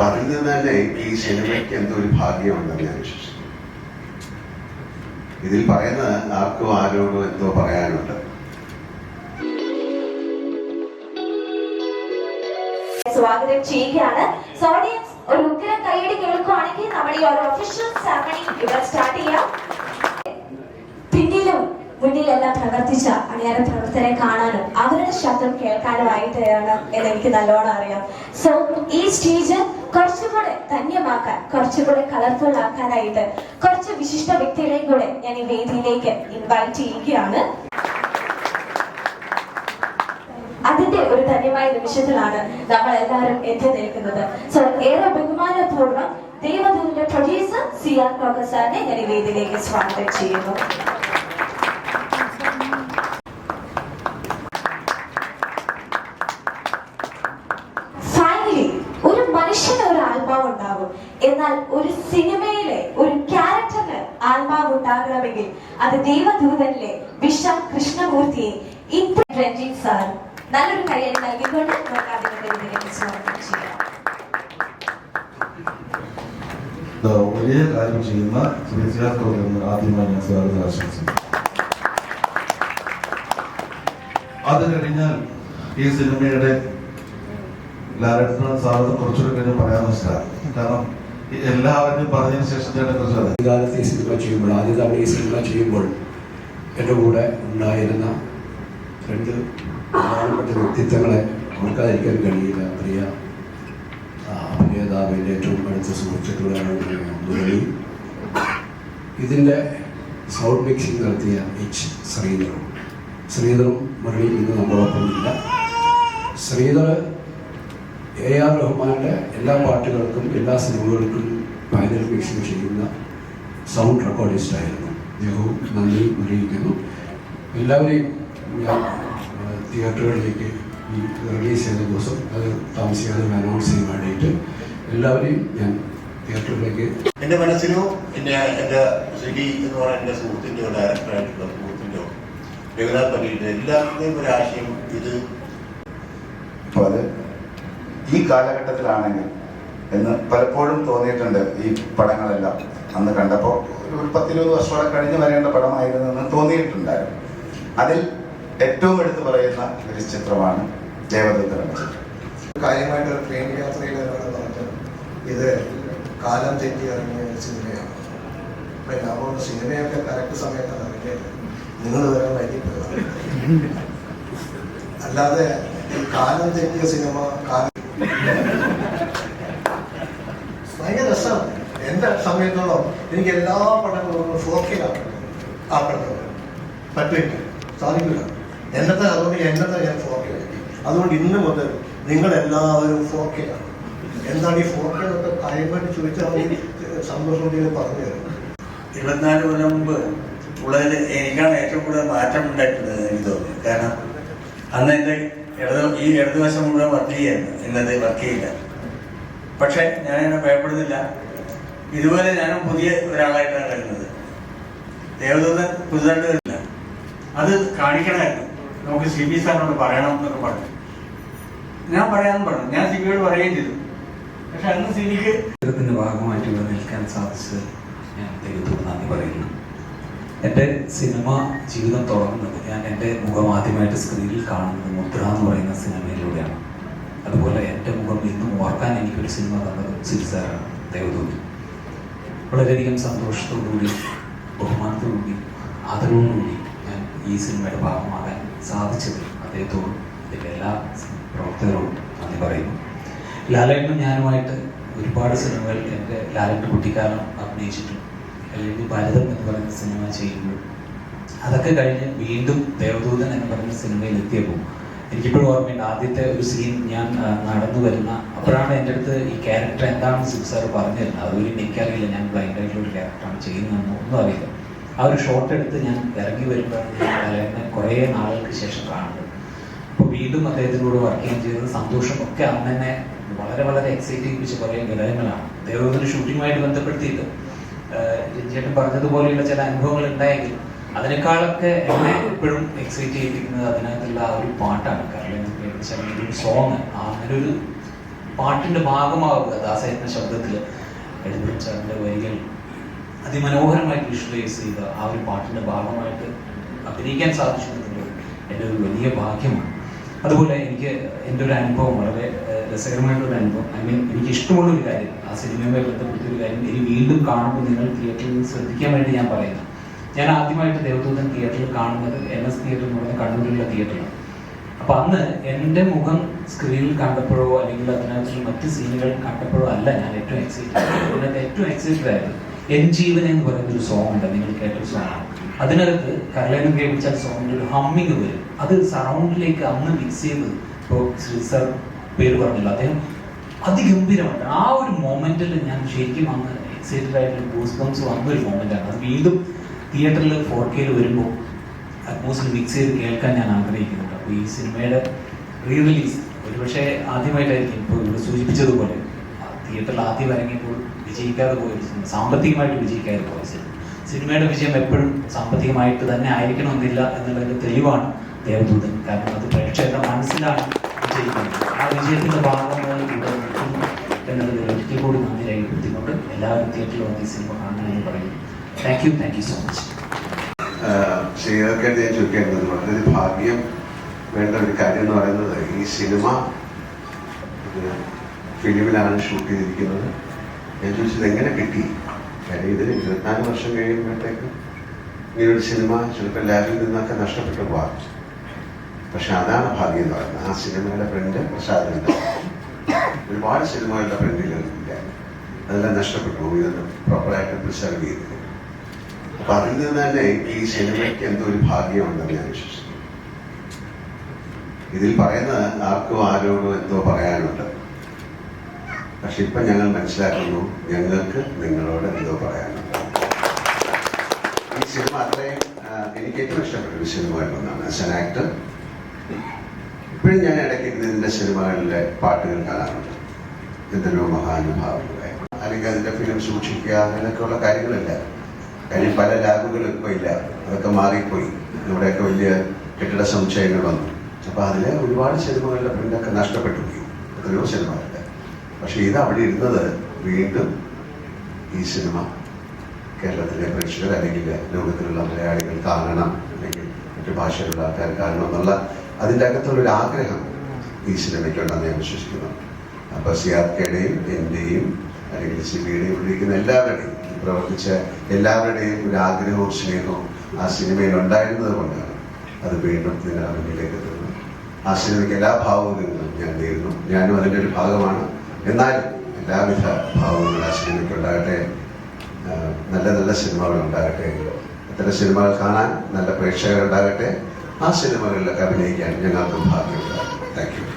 നിന്ന് തന്നെ ഈ സിനിമയ്ക്ക് എന്തോ ഒരു ഭാഗ്യമുണ്ടെന്ന് ഞാൻ വിശ്വസിക്കുന്നു. ഇതിൽ പറയുന്നത് ആർക്കും ആരോടും എന്തോ പറയാനുണ്ട്. സ്വാഗതം ചെയ്യുകയാണ്. ഓഡിയൻസ് ഒരു ഉഗ്രം കൈയടി കേൾക്കുവാണെങ്കിൽ നമ്മൾ ഈ ഒരു ഒഫീഷ്യൽ സെറമണി ഇവിടെ സ്റ്റാർട്ട് ചെയ്യാം. പിന്നിലും മുന്നിലെല്ലാം പ്രവർത്തിച്ച അണിയറ പ്രവർത്തനെ കാണാനും അവരുടെ ശബ്ദം കേൾക്കാനുമായിട്ടാണ് എന്ന് എനിക്ക് നല്ലോണം അറിയാം. സോ ഈ സ്റ്റേജ് കുറച്ചുകൂടെ ധന്യമാക്കാൻ കുറച്ചുകൂടെ കളർഫുൾ ആക്കാനായിട്ട് കുറച്ച് വിശിഷ്ട വ്യക്തികളെയും കൂടെ ഞാൻ ഈ വേദിയിലേക്ക് ഇൻവൈറ്റ് ചെയ്യുകയാണ്. അതിന്റെ ഒരു ധന്യമായ നിമിഷത്തിലാണ് നമ്മൾ എല്ലാവരും എത്തി നിൽക്കുന്നത്. സോ ഏറെ ബഹുമാനപൂർവം ദൈവദൂതിന്റെ പ്രൊഡ്യൂസർ സി ആർ കോക്കസാറിനെ ഞാൻ ഈ വേദിയിലേക്ക് സ്വാഗതം ചെയ്യുന്നു ഫൈനലി ഒരു മനുഷ്യന് ഒരു ആത്മാവ് ഉണ്ടാകും എന്നാൽ ഒരു സിനിമയിലെ ഒരു ക്യാരക്ടറിന് ആത്മാവ് ഉണ്ടാകണമെങ്കിൽ അത് ദൈവദൂതനിലെ വിഷം കൃഷ്ണമൂർത്തിയെ ഇത്ര സാർ നല്ലൊരു കയ്യടി നൽകിക്കൊണ്ട് നമുക്ക് കാര്യം ചെയ്യുന്ന ആദ്യമായി ഞാൻ സ്വാഗതം ആശംസിച്ചു അത് കഴിഞ്ഞാൽ ഈ സിനിമയുടെ ഡയറക്ടർ സ്വാഗതം കുറച്ചുകൂടെ കഴിഞ്ഞ് പറയാമെന്ന് വെച്ചാൽ കാരണം എല്ലാവരും പറഞ്ഞതിന് ശേഷം അതെ കാലത്ത് ഈ സിനിമ ചെയ്യുമ്പോൾ ആദ്യ തവണ ഈ സിനിമ ചെയ്യുമ്പോൾ എന്റെ കൂടെ ഉണ്ടായിരുന്ന രണ്ട് പ്രധാനപ്പെട്ട വ്യക്തിത്വങ്ങളെ ഓർക്കാതിരിക്കാൻ കഴിയില്ല. പ്രിയ അഭിനേതാവിന്റെ ഏറ്റവും അടുത്ത സുഹൃത്തുക്കളാണ് മുരളി ഇതിന്റെ സൗണ്ട് മിക്സിംഗ് നടത്തിയ എച്ച് ശ്രീധറും ശ്രീധറും മുരളി ഇന്ന് നമ്മളൊപ്പം ഇല്ല. ശ്രീധർ എ ആർ റഹ്മാന്റെ എല്ലാ പാട്ടുകൾക്കും എല്ലാ സിനിമകൾക്കും ഫൈനൽ മിക്സിംഗ് ചെയ്യുന്ന സൗണ്ട് റെക്കോർഡിസ്റ്റ് ആയിരുന്നു. അദ്ദേഹവും നന്ദി അറിയിക്കുന്നു. എല്ലാവരെയും ഞാൻ തിയേറ്ററുകളിലേക്ക് ഈ റിലീസ് ചെയ്ത ദിവസം അത് താമസിക്കാതെ അനൗൺസ് ചെയ്യാൻ വേണ്ടിയിട്ട് എല്ലാവരെയും ഞാൻ തിയേറ്ററിലേക്ക് എന്റെ മനസ്സിലോ എന്റെ എന്റെ ശ്രീ എന്ന് പറയുന്ന എന്റെ സുഹൃത്തിന്റെ ഡയറക്ടറായിട്ടുള്ള സുഹൃത്തിന്റെ രഘുനാഥ് പല്ലിയുടെ എല്ലാവരുടെയും ഒരു ആശയം ഇത്. അത് ഈ കാലഘട്ടത്തിലാണെങ്കിൽ എന്ന് പലപ്പോഴും തോന്നിയിട്ടുണ്ട് ഈ പടങ്ങളെല്ലാം. അന്ന് കണ്ടപ്പോൾ ഒരു പത്തിരുപത് വർഷമോടെ കഴിഞ്ഞ് വരേണ്ട പടമായിരുന്നു എന്ന് തോന്നിയിട്ടുണ്ടായിരുന്നു. അതിൽ ഏറ്റവും എടുത്തു പറയുന്ന ഒരു ചിത്രമാണ് ദേവദൂതൻ ചിത്രം. കാര്യമായിട്ട് ഒരു ട്രെയിൻ യാത്രയിൽ ഒരാൾ ഇത് കാലം തെറ്റി ഇറങ്ങിയ ഒരു സിനിമയാണ്. അപ്പൊ ഞാൻ പറഞ്ഞു സിനിമയൊക്കെ കറക്റ്റ് സമയത്താണ് ഇറങ്ങിയത് നിങ്ങൾ വരെ വൈകിപ്പോയതാണ് അല്ലാതെ ഈ കാലം തെറ്റിയ സിനിമ കാലം ഭയങ്കര രസമാണ് എന്റെ സമയത്തോളം എനിക്ക് എല്ലാ പടങ്ങളും ഫോർക്കിലാണ് ആ പടത്തോ പറ്റില്ല. സാധിക്കില്ല. എന്നത്തെ അതുകൊണ്ട് എന്നത്തെ ഞാൻ ഫോക്കിലാക്കി. അതുകൊണ്ട് ഇന്ന് മുതൽ നിങ്ങൾ എല്ലാവരും ഫോർക്കിലാണ് എന്താണ് ഈ ഫോക്കിലൊക്കെ കാര്യമായിട്ട് ചോദിച്ചാൽ അവർ സന്തോഷത്തോടെ പറഞ്ഞു തരും. ഇരുപത്തിനാല് കൊല്ലം മുമ്പ് ഉള്ളതിൽ എനിക്കാണ് ഏറ്റവും കൂടുതൽ മാറ്റം ഉണ്ടായിട്ടുള്ളത് എനിക്ക് തോന്നുന്നു. കാരണം അന്ന് എന്റെ ഇടത് ഈ ഇടതുവശം മുഴുവൻ വർക്ക് ചെയ്യായിരുന്നു ഇന്നത്തെ വർക്ക് ചെയ്യില്ല. പക്ഷെ ഞാൻ എന്നെ ഭയപ്പെടുന്നില്ല. ഇതുപോലെ ഞാനും പുതിയ ഒരാളായിട്ടാണ് വരുന്നത് ദേവദൂതൻ പുതുതായിട്ട് വരില്ല അത് കാണിക്കണമായിരുന്നു. നമുക്ക് സി ബി സാറിനോട് പറയണം എന്നൊക്കെ പറഞ്ഞു. ഞാൻ പറയാമെന്ന് പറഞ്ഞു. ഞാൻ സി ബിയോട് പറയുകയും ചെയ്തു. പക്ഷെ അന്ന് സി ബിക്ക് ഭാഗമായിട്ടുള്ള ഭാഗമായിട്ട് നിൽക്കാൻ സാധിച്ചത് ഞാൻ നന്ദി പറയുന്നു. എന്റെ സിനിമ ജീവിതം തുടങ്ങുന്നത് ഞാൻ എന്റെ മുഖം ആദ്യമായിട്ട് സ്ക്രീനിൽ കാണുന്നത് മുദ്ര എന്ന് പറയുന്ന സിനിമയിലൂടെയാണ്. അതുപോലെ എന്റെ മുഖം ഇന്നും ഓർക്കാൻ എനിക്കൊരു സിനിമ തന്നത് സിൽസാറാണ് ദേവദൂതി. വളരെയധികം സന്തോഷത്തോടുകൂടി ബഹുമാനത്തോടുകൂടി ആദരവോടുകൂടി ഞാൻ ഈ സിനിമയുടെ ഭാഗമാകാൻ സാധിച്ചത് അദ്ദേഹത്തോടും ഇതിന്റെ എല്ലാ പ്രവർത്തകരോടും നന്ദി പറയുന്നു. ലാലേട്ടനും ഞാനുമായിട്ട് ഒരുപാട് സിനിമകൾ എന്റെ ലാലേട്ടൻ കുട്ടിക്കാലം അഭിനയിച്ചിട്ടുണ്ട്. അല്ലെങ്കിൽ ഭരതം എന്ന് പറയുന്ന സിനിമ ചെയ്യുമ്പോൾ അതൊക്കെ കഴിഞ്ഞ് വീണ്ടും ദേവദൂതൻ എന്ന് പറയുന്ന സിനിമയിൽ എത്തിയപ്പോൾ എനിക്കിപ്പോഴും ഓർമ്മയുണ്ട് ആദ്യത്തെ ഒരു സീൻ ഞാൻ നടന്നു വരുന്ന അപ്പോഴാണ് എന്റെ അടുത്ത് ഈ ക്യാരക്ടർ എന്താണെന്ന് സിബ് സാർ പറഞ്ഞു തരുന്നത് അതുപോലെ എനിക്കറിയില്ല. ഞാൻ ബ്ലൈൻഡ് ആയിട്ടുള്ള ഒരു ക്യാരക്ടറാണ് ചെയ്യുന്നതെന്ന് ഒന്നും അറിയില്ല. ആ ഒരു ഷോട്ട് എടുത്ത് ഞാൻ ഇറങ്ങി വരുമ്പോഴാണ് ഞാൻ കുറേ നാളുകൾക്ക് ശേഷം കാണുന്നത്. അപ്പോൾ വീണ്ടും അദ്ദേഹത്തിനോട് വർക്ക് ചെയ്യാൻ ചെയ്തത്. സന്തോഷം ഒക്കെ അന്ന് വളരെ വളരെ എക്സൈറ്റ് ചെയ്യിപ്പിച്ച കുറേ ഘടകങ്ങളാണ് ദേവദൂതന് ഷൂട്ടിങ്ങുമായിട്ട് ബന്ധപ്പെടുത്തിയിട്ട് രഞ്ജേട്ടൻ പറഞ്ഞതുപോലെയുള്ള ചില അനുഭവങ്ങൾ ഉണ്ടായെങ്കിൽ അതിനേക്കാളൊക്കെ എന്നെ എപ്പോഴും എക്സൈറ്റ് ചെയ്തിരിക്കുന്നത് അതിനകത്തുള്ള ആ ഒരു പാട്ടാണ്. കാരണം സോങ് അങ്ങനെ ഒരു പാട്ടിന്റെ ഭാഗമാവുക ദാസേട്ടന്റെ ശബ്ദത്തിൽ എഴുതിച്ചാറിന്റെ വരികൾ അതിമനോഹരമായിട്ട് വിഷ്വലൈസ് ചെയ്ത ആ ഒരു പാട്ടിന്റെ ഭാഗമായിട്ട് അഭിനയിക്കാൻ സാധിച്ചു എന്നുള്ളത് എന്റെ ഒരു വലിയ ഭാഗ്യമാണ്. അതുപോലെ എനിക്ക് എന്റെ ഒരു അനുഭവം വളരെ രസകരമായിട്ടുള്ള അനുഭവം. ഐ മീൻ എനിക്ക് ഇഷ്ടമുള്ള ഒരു കാര്യം ആ സിനിമയുമായി ബന്ധപ്പെട്ട ഒരു കാര്യം ഇനി വീണ്ടും കാണുമ്പോൾ നിങ്ങൾ തിയേറ്ററിൽ ശ്രദ്ധിക്കാൻ വേണ്ടി ഞാൻ പറയുന്നു. ഞാൻ ആദ്യമായിട്ട് ദേവദൂതൻ തിയേറ്ററിൽ കാണുന്നത് എൻ എസ് തിയേറ്റർ എന്ന് പറയുന്ന കണ്ണൂരിലുള്ള തിയേറ്ററിലാണ് അപ്പൊ അന്ന് എന്റെ മുഖം സ്ക്രീനിൽ കണ്ടപ്പോഴോ അല്ലെങ്കിൽ അതിനകത്തുള്ള മറ്റ് സീനുകൾ കണ്ടപ്പോഴോ അല്ല ഞാൻ ഏറ്റവും എക്സൈറ്റഡ് അതിനകത്ത് ഏറ്റവും എക്സൈറ്റഡ് ആയത് എൻ ജീവൻ എന്ന് പറയുന്ന ഒരു സോങ് ഉണ്ട്. നിങ്ങൾ കേട്ട ഒരു സോങ് അതിനകത്ത് കരളേനം കേൾപ്പിച്ച സോങ്ങിന്റെ ഒരു ഹമ്മിങ് വരും. അത് സറൗണ്ടിലേക്ക് അന്ന് മിക്സ് ചെയ്ത് ഇപ്പോൾ ശ്രീ സർ പേര് പറഞ്ഞില്ല. അദ്ദേഹം അതിഗംഭീരമായിട്ട് ആ ഒരു മൊമെന്റിൽ ഞാൻ ശരിക്കും അന്ന് എക്സൈറ്റഡ് ആയിട്ട് ഗൂസ് ബംസ് വന്ന ഒരു മൊമെന്റാണ് അത് വീണ്ടും തിയേറ്ററിൽ ഫോർ കെയിൽ വരുമ്പോൾ അറ്റ്മോസ്ഫിയർ മിക്സ് ചെയ്ത് കേൾക്കാൻ ഞാൻ ആഗ്രഹിക്കുന്നുണ്ട്. അപ്പോൾ ഈ സിനിമയുടെ റീ റിലീസ് ഒരുപക്ഷെ ആദ്യമായിട്ടായിരിക്കും ഇപ്പോൾ ഇവിടെ സൂചിപ്പിച്ചതുപോലെ. തിയേറ്ററിൽ ആദ്യം ഇറങ്ങിയപ്പോൾ വിജയിക്കാതെ പോയ സിനിമ സാമ്പത്തികമായിട്ട് വിജയിക്കാതെ പോയ സിനിമ. സിനിമയുടെ വിജയം എപ്പോഴും സാമ്പത്തികമായിട്ട് തന്നെ ആയിരിക്കണമെന്നില്ല എന്നുള്ളതിന്റെ തെളിവാണ് ദേവദൂതൻ. കാരണം അത് പ്രേക്ഷകരുടെ മനസ്സിലാണ് വിജയിക്കുന്നത് ആ വിജയത്തിന്റെ ഭാഗമായി ഇവിടെ നിൽക്കുന്നു എന്നുള്ളതിൽ ഒരിക്കൽ കൂടി നന്ദി രേഖപ്പെടുത്തിക്കൊണ്ട് സിനിമ കാണണമെന്ന് പറയുന്നു. Thank you thank you so much ശ്രീകർക്ക് ഞാൻ ചോദിക്കേണ്ടത് വളരെ ഭാഗ്യം വേണ്ട ഒരു കാര്യം എന്ന് പറയുന്നത് ഈ സിനിമ ഫിലിമിലാണ് ഷൂട്ട് ചെയ്തിരിക്കുന്നത്. ഞാൻ ചോദിച്ചത് എങ്ങനെ കിട്ടി? കാര്യം ഇതിന് ഇരുപത്തിനാല് വർഷം കഴിയുമ്പോഴത്തേക്ക് ഇങ്ങനൊരു സിനിമ ചിലപ്പോൾ ലാബിൽ നിന്നൊക്കെ നഷ്ടപ്പെട്ടു പോവാം പക്ഷെ അതാണ് ഭാഗ്യം എന്ന് പറയുന്നത്. ആ സിനിമയുടെ പ്രിന്റ് പ്രസാദുണ്ട് ഒരുപാട് സിനിമകളുടെ പ്രിന്റുകളില്ല അതെല്ലാം നഷ്ടപ്പെട്ടു. ഇതൊന്നും പ്രോപ്പറായിട്ട് പ്രിസർവ് ചെയ്തില്ല. അപ്പൊ അതിൽ നിന്ന് തന്നെ ഈ സിനിമയ്ക്ക് എന്തോ ഒരു ഭാഗ്യമുണ്ടെന്ന് ഞാൻ വിശ്വസിക്കുന്നു. ഇതിൽ പറയുന്നത് ആർക്കും ആരോടും എന്തോ പറയാനുണ്ട്. പക്ഷെ ഇപ്പൊ ഞങ്ങൾ മനസ്സിലാക്കുന്നു ഞങ്ങൾക്ക് നിങ്ങളോട് എന്തോ പറയാനുണ്ട്. ഈ സിനിമ അത്രയും എനിക്ക് ഏറ്റവും ഇഷ്ടപ്പെട്ട ഒരു സിനിമ ആയിട്ടൊന്നാണ് ആസ് ആൻ ആക്ടർ ഇപ്പോഴും ഞാൻ ഇടയ്ക്ക് ഇതിന്റെ സിനിമകളിലെ പാട്ടുകൾ കാണാറുണ്ട്. എന്തെല്ലോ മഹാനുഭാവങ്ങളെ. അല്ലെങ്കിൽ അതിന്റെ ഫിലിം സൂക്ഷിക്കുക അങ്ങനെയൊക്കെയുള്ള കാര്യങ്ങളില്ല. കാര്യം പല ലാബുകളും ഇപ്പോൾ ഇല്ല. അതൊക്കെ മാറിപ്പോയി. ഇവിടെയൊക്കെ വലിയ കെട്ടിട സമുച്ചയങ്ങൾ വന്നു. അപ്പോൾ അതിലെ ഒരുപാട് സിനിമകളുടെ പ്രിന്റൊക്കെ നഷ്ടപ്പെട്ടു പോയി. എത്രയോ സിനിമകളുടെ പക്ഷേ ഇത് അവിടെ ഇരുന്നത് വീണ്ടും ഈ സിനിമ കേരളത്തിലെ പ്രേക്ഷകർ അല്ലെങ്കിൽ ലോകത്തിലുള്ള മലയാളികൾ കാണണം. അല്ലെങ്കിൽ മറ്റു ഭാഷയിലുള്ള ആൾക്കാർ കാണണം എന്നുള്ള അതിന്റെ അകത്തുള്ള ഒരു ആഗ്രഹം ഈ സിനിമയ്ക്കുണ്ടെന്ന് ഞാൻ വിശ്വസിക്കുന്നു. അപ്പൊ സിയാർക്കയുടെയും എന്റെയും അല്ലെങ്കിൽ സിബിയുടെയും ഇവിടെ ഇരിക്കുന്ന എല്ലാവരുടെയും പ്രവർത്തിച്ച എല്ലാവരുടെയും ഒരു ആഗ്രഹവും സ്നേഹവും ആ സിനിമയിൽ ഉണ്ടായിരുന്നത് കൊണ്ടാണ് അത് വീണ്ടും നിങ്ങളുടെ മുന്നിലേക്ക് എത്തുന്നത്. ആ സിനിമയ്ക്ക് എല്ലാ ഭാവങ്ങളും ഞാൻ നേരുന്നു. ഞാനും അതിന്റെ ഒരു ഭാഗമാണ്. എന്നാലും എല്ലാവിധ ഭാവങ്ങളും ആ സിനിമയ്ക്ക് ഉണ്ടാകട്ടെ നല്ല നല്ല സിനിമകൾ ഉണ്ടാകട്ടെ അത്തരം സിനിമകൾ കാണാൻ നല്ല പ്രേക്ഷകർ ഉണ്ടാകട്ടെ ആ സിനിമകളിലൊക്കെ അഭിനയിക്കാൻ ഞങ്ങൾക്ക് ഭാഗ്യമുണ്ടാകും താങ്ക് യു